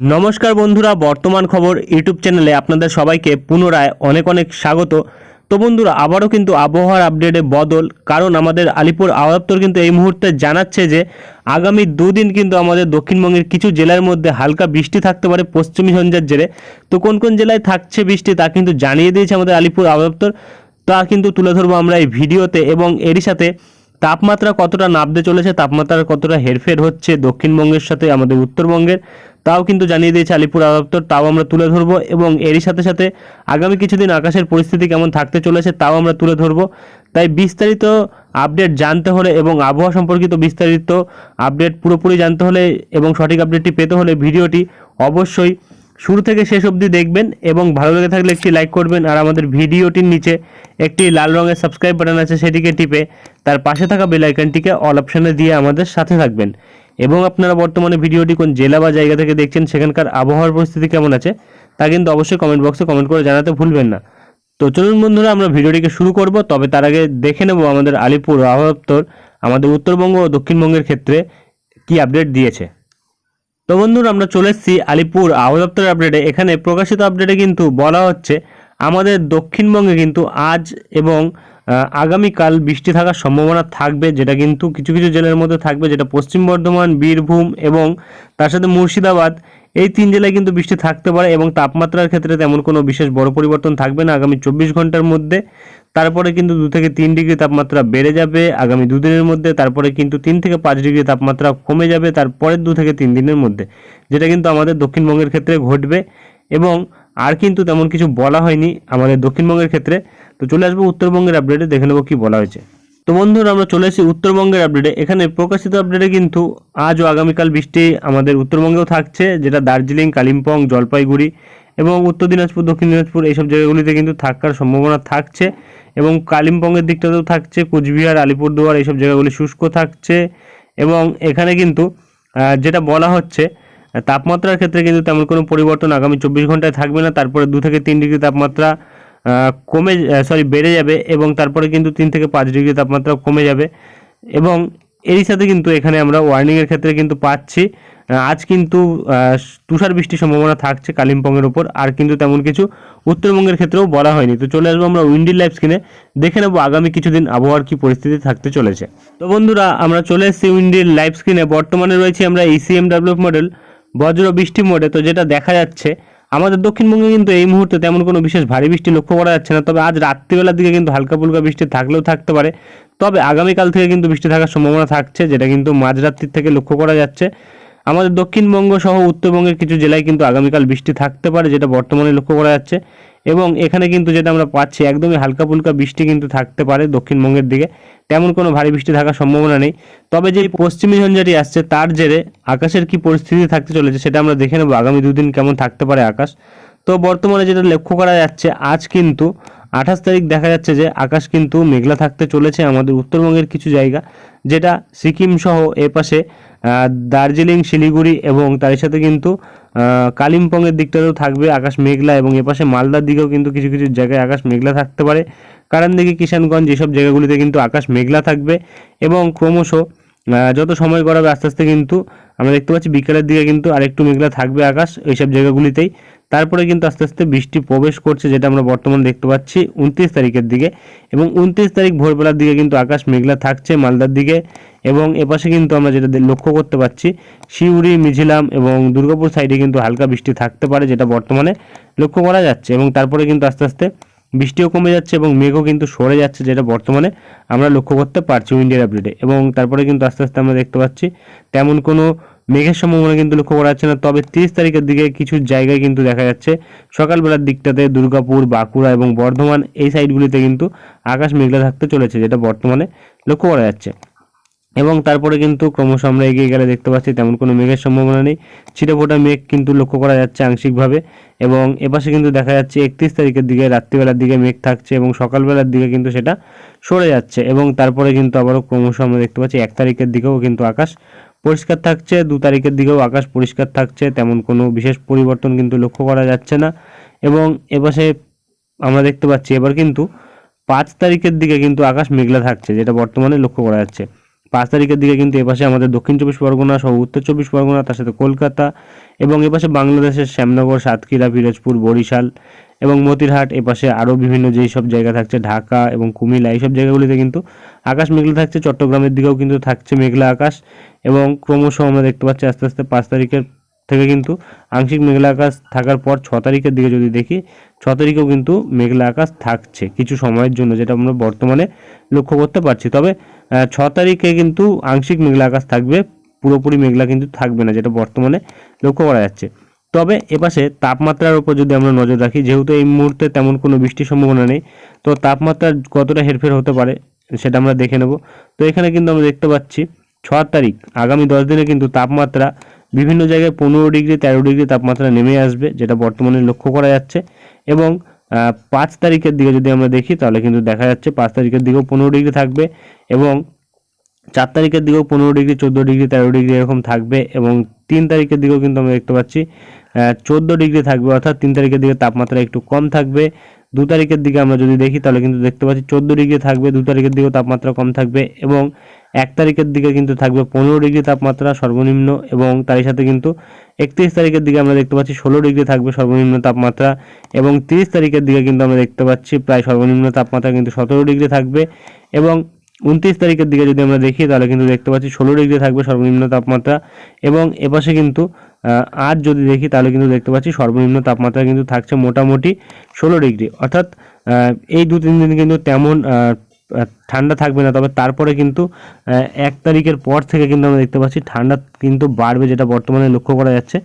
নমস্কার বন্ধুরা, বর্তমান খবর ইউটিউব চ্যানেলে আপনাদের সবাইকে পুনরায় অনেক অনেক স্বাগত। তো বন্ধুরা, আবারও কিন্তু আবহাওয়ার আপডেটে বদল, কারণ আমাদের আলিপুর আবহাওয়া কিন্তু এই মুহূর্তে জানাচ্ছে যে, আগামী দুদিন কিন্তু আমাদের দক্ষিণবঙ্গের কিছু জেলার মধ্যে হালকা বৃষ্টি থাকতে পারে পশ্চিমী ঝঞ্ঝার জেরে। তো কোন কোন জেলায় থাকছে বৃষ্টি তা কিন্তু জানিয়ে দিয়েছে আমাদের আলিপুর আবহাওয়া তা কিন্তু তুলে ধরবো আমরা এই ভিডিওতে এবং এরই সাথে তাপমাত্রা কতটা নামতে চলেছে, তাপমাত্রার কতটা হেরফের হচ্ছে দক্ষিণবঙ্গের সাথে আমাদের উত্তরবঙ্গের। তাও কিন্তু জানিয়ে দিয়েছে আলিপুর আবহাওয়া দপ্তর তাও আমরা তুলে ধরবো এবং এরই সাথে সাথে আগামী কিছুদিন আকাশের পরিস্থিতি কেমন থাকতে চলেছে তাও আমরা তুলে ধরবো। তাই বিস্তারিত আপডেট জানতে হলে এবং আবহাওয়া সম্পর্কিত বিস্তারিত আপডেট পুরোপুরি জানতে হলে এবং সঠিক আপডেটটি পেতে হলে ভিডিওটি অবশ্যই শুরু থেকে শেষ অবধি দেখবেন এবং ভালো লেগে থাকলে একটি লাইক করবেন আর আমাদের ভিডিওটির নিচে একটি লাল রঙের সাবস্ক্রাইব বাটন আছে সেটিকে টিপে তার পাশে থাকা বেল আইকনটিকে অল অপশানে দিয়ে আমাদের সাথে থাকবেন। এবং আপনারা বর্তমানে ভিডিওটি কোন জেলা বা জায়গা থেকে দেখছেন, সেখানকার আবহাওয়ার পরিস্থিতি কেমন আছে, তা কিন্তু অবশ্যই কমেন্ট বক্সে কমেন্ট করে জানাতে ভুলবেন না। তো চলুন বন্ধুরা, আমরা ভিডিওটিকে শুরু করব। তবে তার আগে দেখে নেব আমাদের আলিপুর আবহাওয়া দপ্তর আমাদের উত্তরবঙ্গ ও দক্ষিণবঙ্গের ক্ষেত্রে কি আপডেট দিয়েছে। তো বন্ধুরা, আমরা চলে এসেছি আলিপুর আবহাওয়া দপ্তরের আপডেটে এখানে প্রকাশিত আপডেটে কিন্তু বলা হচ্ছে, আমাদের দক্ষিণবঙ্গে কিন্তু আজ এবং আগামীকাল বৃষ্টি থাকার সম্ভাবনা থাকবে, যেটা কিন্তু কিছু কিছু জেলার মধ্যে থাকবে, যেটা পশ্চিম বর্ধমান, বীরভূম এবং তার সাথে মুর্শিদাবাদ, এই তিন জেলায় কিন্তু বৃষ্টি থাকতে পারে এবং তাপমাত্রার ক্ষেত্রে তেমন কোনো বিশেষ বড় পরিবর্তন থাকবে না আগামী চব্বিশ ঘণ্টার মধ্যে। তারপরে কিন্তু দু থেকে তিন ডিগ্রি তাপমাত্রা বেড়ে যাবে আগামী দুদিনের মধ্যে, তারপরে কিন্তু তিন থেকে পাঁচ ডিগ্রি তাপমাত্রা কমে যাবে তারপরের দু থেকে তিন দিনের মধ্যে, যেটা কিন্তু আমাদের দক্ষিণবঙ্গের ক্ষেত্রে ঘটবে। এবং আর কিন্তু তেমন কিছু বলা হয়নি আমাদের দক্ষিণবঙ্গের ক্ষেত্রে। তো চলে আসব উত্তরবঙ্গের আপডেটে দেখে নেব কি বলা হয়েছে। তো বন্ধুরা, আমরা চলে এসেছি উত্তরবঙ্গের আপডেটে এখানে প্রকাশিত আপডেটে কিন্তু আজ ও আগামীকাল বৃষ্টি আমাদের উত্তরবঙ্গেও থাকছে, যেটা দার্জিলিং, কালিম্পং, জলপাইগুড়ি এবং উত্তর দিনাজপুর, দক্ষিণ দিনাজপুর এইসব জায়গাগুলিতে কিন্তু থাকার সম্ভাবনা থাকছে এবং কালিম্পংয়ের দিকটাতেও থাকছে, কোচবিহার, আলিপুরদুয়ার এইসব জায়গাগুলি শুষ্ক থাকছে এবং এখানে কিন্তু যেটা বলা হচ্ছে তাপমাত্রার ক্ষেত্রে কিন্তু তেমন কোনো পরিবর্তন আগামী চব্বিশ ঘন্টায় থাকবে না। তারপরে দু থেকে তিন ডিগ্রি তাপমাত্রা কমে সরি বেড়ে যাবে এবং তারপরে কিন্তু তিন থেকে পাঁচ ডিগ্রি তাপমাত্রা কমে যাবে। এবং এরই সাথে কিন্তু এখানে আমরা ওয়ার্নিংয়ের ক্ষেত্রে কিন্তু পাচ্ছি আজ কিন্তু তুষার বৃষ্টির সম্ভাবনা থাকছে কালিম্পংয়ের ওপর, আর কিন্তু তেমন কিছু উত্তরবঙ্গের ক্ষেত্রেও বলা হয়নি। তো চলে আসব আমরা উইন্ডি লাইভ স্ক্রিনে, দেখে নেব আগামী কিছুদিন আবহাওয়ার কি পরিস্থিতি থাকতে চলেছে। তো বন্ধুরা, আমরা চলে এসেছি উইন্ডির লাইভ স্ক্রিনে, বর্তমানে রয়েছে আমরা ইসিএম ডাব্লিউ মডেল বজ্র বৃষ্টি মোডে, তো যেটা দেখা যাচ্ছে, আমাদের দক্ষিণবঙ্গে কিন্তু এই মুহূর্তে তেমন কোনো বিশেষ ভারী বৃষ্টি লক্ষ্য করা যাচ্ছে না। তবে আজ রাত্রিবেলার দিকে কিন্তু হালকা ফুলকা বৃষ্টি থাকলেও থাকতে পারে। তবে আগামীকাল থেকে কিন্তু বৃষ্টি থাকার সম্ভাবনা থাকছে, যেটা কিন্তু মাঝরাত্রির থেকে লক্ষ্য করা যাচ্ছে। আমাদের দক্ষিণবঙ্গ সহ উত্তরবঙ্গের কিছু জেলায় কিন্তু আগামীকাল বৃষ্টি থাকতে পারে, যেটা বর্তমানে লক্ষ্য করা যাচ্ছে। এবং এখানে কিন্তু যেটা আমরা পাচ্ছি, একদমই হালকা ফুলকা বৃষ্টি কিন্তু থাকতে পারে দক্ষিণবঙ্গের দিকে। তেমন কোনো ভারী বৃষ্টি থাকার সম্ভাবনা নেই। তবে যে পশ্চিমী ঝঞ্ঝাটি আসছে, তার জেরে আকাশের কি পরিস্থিতি থাকতে চলেছে সেটা আমরা দেখে নেব। আগামী দুদিন কেমন থাকতে পারে আকাশ। তো বর্তমানে যেটা লক্ষ্য করা যাচ্ছে, আজ কিন্তু আঠাশ তারিখ দেখা যাচ্ছে যে আকাশ কিন্তু মেঘলা থাকতে চলেছে আমাদের উত্তরবঙ্গের কিছু জায়গা, যেটা সিকিম সহ এ পাশে দার্জিলিং, শিলিগুড়ি এবং তার সাথে কিন্তু কালিম্পংয়ের দিকটাতেও থাকবে আকাশ মেঘলা এবং এপাশে মালদার দিকেও কিন্তু কিছু কিছু জায়গায় আকাশ মেঘলা থাকতে পারে। কারণ দিকে কিষানগঞ্জ এসব জায়গাগুলিতে কিন্তু আকাশ মেঘলা থাকবে এবং ক্রমশ যত সময় গড়াবে আস্তে আস্তে কিন্তু আমরা দেখতে পাচ্ছি বিকেলের দিকে কিন্তু আরেকটু মেঘলা থাকবে আকাশ, এইসব জায়গাগুলিতেই। তারপরে কিন্তু আস্তে আস্তে বৃষ্টি প্রবেশ করছে, যেটা আমরা বর্তমানে দেখতে পাচ্ছি উনত্রিশ তারিখের দিকে। এবং উনত্রিশ তারিখ ভোরবেলার দিকে কিন্তু আকাশ মেঘলা থাকছে মালদার দিকে। এবং এপাশে কিন্তু আমরা যেটা লক্ষ্য করতে পারছি শিউরি, মিঝিলাম এবং দুর্গাপুর সাইডে কিন্তু হালকা বৃষ্টি থাকতে পারে, যেটা বর্তমানে লক্ষ্য করা যাচ্ছে। এবং তারপরে কিন্তু আস্তে আস্তে বৃষ্টিও কমে যাচ্ছে এবং মেঘও কিন্তু সরে যাচ্ছে, যেটা বর্তমানে আমরা লক্ষ্য করতে পারছি উইন্ডিয়ার আপডেটে। এবং তারপরে কিন্তু আস্তে আস্তে আমরা দেখতে পাচ্ছি, তেমন কোনো মেঘের সম্ভাবনা কিন্তু লক্ষ্য করা যাচ্ছে না। তবে তিরিশ তারিখের দিকে কিছু জায়গায় কিন্তু দেখা যাচ্ছে, সকালবেলার দিকটাতে দুর্গাপুর, বাঁকুড়া এবং বর্ধমান এই সাইডগুলিতে কিন্তু আকাশ মেঘলা থাকতে চলেছে, যেটা বর্তমানে লক্ষ্য করা যাচ্ছে। এবং তারপরে কিন্তু ক্রমশ আমরা এগিয়ে গেলে দেখতে পাচ্ছি তেমন কোনো মেঘের সম্ভাবনা নেই। ছিটেফোঁটা মেঘ কিন্তু লক্ষ্য করা যাচ্ছে আংশিকভাবে এবং এপাশে কিন্তু দেখা যাচ্ছে একত্রিশ তারিখের দিকে রাত্রিবেলার দিকে মেঘ থাকছে এবং সকালবেলার দিকে কিন্তু সেটা সরে যাচ্ছে এবং তারপরে কিন্তু আবারও ক্রমশ আমরা দেখতে পাচ্ছি এক তারিখের দিকেও কিন্তু আকাশ পরিষ্কার থাকছে, দু তারিখের দিকেও আকাশ পরিষ্কার থাকছে, তেমন কোনো বিশেষ পরিবর্তন কিন্তু লক্ষ্য করা যাচ্ছে না এবং এপাশে আমরা দেখতে পাচ্ছি এবার কিন্তু পাঁচ তারিখের দিকে কিন্তু আকাশ মেঘলা থাকছে যেটা বর্তমানে লক্ষ্য করা যাচ্ছে। পাঁচ তারিখের দিকে কিন্তু এপাশে আমাদের দক্ষিণ চব্বিশ পরগনা সহ উত্তর চব্বিশ পরগনা, তার সাথে কলকাতা এবং এপাশে বাংলাদেশের শ্যামনগর, সাতক্ষীরা, পিরোজপুর, বরিশাল এবং মতিরহাট, এপাশে আরও বিভিন্ন যেই সব জায়গা থাকছে, ঢাকা এবং কুমিল্লা এইসব জায়গাগুলিতে কিন্তু আকাশ মেঘলা থাকছে, চট্টগ্রামের দিকেও কিন্তু থাকছে মেঘলা আকাশ এবং ক্রমশ আমরা দেখতে পাচ্ছি আস্তে আস্তে পাঁচ তারিখের থেকে কিন্তু আংশিক মেঘলা আকাশ থাকার পর ছ তারিখের দিকে যদি দেখি, ছ তারিখেও কিন্তু মেঘলা আকাশ থাকছে কিছু সময়ের জন্য, যেটা আমরা বর্তমানে লক্ষ্য করতে পারছি। তবে ছ তারিখে কিন্তু আংশিক মেঘলা আকাশ থাকবে, পুরোপুরি মেঘলা কিন্তু থাকবে না, যেটা বর্তমানে লক্ষ্য করা যাচ্ছে। তবে এপাশে তাপমাত্রার উপর যদি আমরা নজর রাখি, যেহেতু এই মুহূর্তে তেমন কোনো বৃষ্টির সম্ভাবনা নেই, তো তাপমাত্রা কতটা হেরফের হতে পারে সেটা আমরা দেখে নেব। তো এখানে কিন্তু আমরা দেখতে পাচ্ছি, ছ তারিখ, আগামী দশ দিনে কিন্তু তাপমাত্রা বিভিন্ন জায়গায় পনেরো ডিগ্রি, তেরো ডিগ্রি তাপমাত্রা নেমে আসবে, যেটা বর্তমানে লক্ষ্য করা যাচ্ছে। এবং পাঁচ তারিখের দিকে যদি আমরা দেখি, তাহলে কিন্তু দেখা যাচ্ছে পাঁচ তারিখের দিকেও পনেরো ডিগ্রি থাকবে এবং চার তারিখের দিকেও পনেরো ডিগ্রি, চোদ্দ ডিগ্রি, তেরো ডিগ্রি এরকম থাকবে এবং তিন তারিখের দিকেও কিন্তু আমরা দেখতে পাচ্ছি চোদ্দ ডিগ্রি থাকবে, অর্থাৎ তিন তারিখের দিকে তাপমাত্রা একটু কম থাকবে। দু তারিখের দিকে আমরা যদি দেখি, তাহলে কিন্তু দেখতে পাচ্ছি চোদ্দ ডিগ্রি থাকবে, দু তারিখের দিকেও তাপমাত্রা কম থাকবে এবং এক তারিখের দিকে কিন্তু থাকবে পনেরো ডিগ্রি তাপমাত্রা সর্বনিম্ন এবং তারই সাথে কিন্তু একত্রিশ তারিখের দিকে আমরা দেখতে পাচ্ছি ষোলো ডিগ্রি থাকবে সর্বনিম্ন তাপমাত্রা এবং তিরিশ তারিখের দিকে কিন্তু আমরা দেখতে পাচ্ছি প্রায় সর্বনিম্ন তাপমাত্রা কিন্তু সতেরো ডিগ্রি থাকবে এবং উনত্রিশ তারিখের দিকে যদি আমরা দেখি তাহলে কিন্তু দেখতে পাচ্ছি ষোলো ডিগ্রি থাকবে সর্বনিম্ন তাপমাত্রা এবং এপাশে কিন্তু আজ যদি দেখি তাহলে কিন্তু দেখতে পাচ্ছি সর্বনিম্ন তাপমাত্রা কিন্তু থাকছে মোটামুটি ষোলো ডিগ্রি। অর্থাৎ এই দু তিন দিন কিন্তু তেমন ঠান্ডা থাকবে না। তবে তারপরে কিন্তু এক তারিখের পর থেকে কিন্তু আমরা দেখতে পাচ্ছি ঠান্ডা কিন্তু বাড়বে, যেটা বর্তমানে লক্ষ্য করা যাচ্ছে।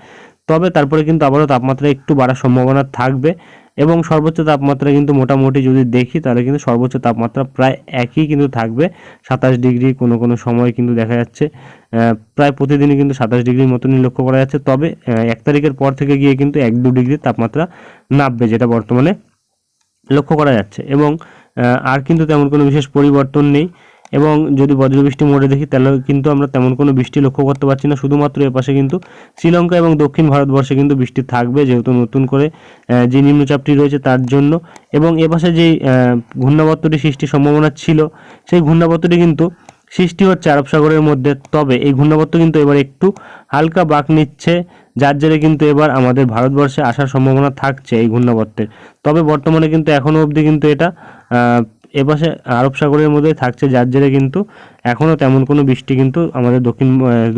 তবে তারপরে কিন্তু আবারও তাপমাত্রা একটু বাড়ার সম্ভাবনা থাকবে এবং সর্বোচ্চ তাপমাত্রা কিন্তু মোটামুটি যদি দেখি, তাহলে কিন্তু সর্বোচ্চ তাপমাত্রা প্রায় একই কিন্তু থাকবে। সাতাশ ডিগ্রি কোনো কোনো সময় কিন্তু দেখা যাচ্ছে প্রায় প্রতিদিনই কিন্তু সাতাশ ডিগ্রির মতনই লক্ষ্য করা যাচ্ছে। তবে এক তারিখের পর থেকে গিয়ে কিন্তু এক দু ডিগ্রি তাপমাত্রা নামবে, যেটা বর্তমানে লক্ষ্য করা যাচ্ছে। এবং আর কিন্তু তেমন কোনো বিশেষ পরিবর্তন নেই। এবং যদি বজ্রবৃষ্টি মোড়ে দেখি, তাহলে কিন্তু আমরা তেমন কোনো বৃষ্টি লক্ষ্য করতে পারছি না। শুধুমাত্র এপাশে কিন্তু শ্রীলঙ্কা এবং দক্ষিণ ভারতবর্ষে কিন্তু বৃষ্টি থাকবে, যেহেতু নতুন করে যে নিম্নচাপটি রয়েছে তার জন্য। এবং এপাশে যেই ঘূর্ণাবর্তটি সৃষ্টির সম্ভাবনা ছিল, সেই ঘূর্ণাবর্তটি কিন্তু সৃষ্টি হচ্ছে আরব সাগরের মধ্যে। তবে এই ঘূর্ণাবর্ত কিন্তু এবার একটু হালকা বাঁক নিচ্ছে যার জেরে কিন্তু এবার আমাদের ভারতবর্ষে আসার সম্ভাবনা থাকছে এই ঘূর্ণাবর্তের। তবে বর্তমানে কিন্তু এখনও অবধি কিন্তু এটা এপাশে আরব সাগরের মধ্যে থাকছে, যার জেরে কিন্তু এখনও তেমন কোনো বৃষ্টি কিন্তু আমাদের দক্ষিণ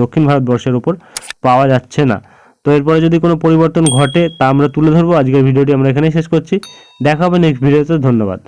দক্ষিণ ভারতবর্ষের ওপর পাওয়া যাচ্ছে না। তো এরপরে যদি কোনো পরিবর্তন ঘটে তা আমরা তুলে ধরবো। আজকের ভিডিওটি আমরা এখানেই শেষ করছি। দেখা হবে নেক্সট ভিডিওতে ধন্যবাদ।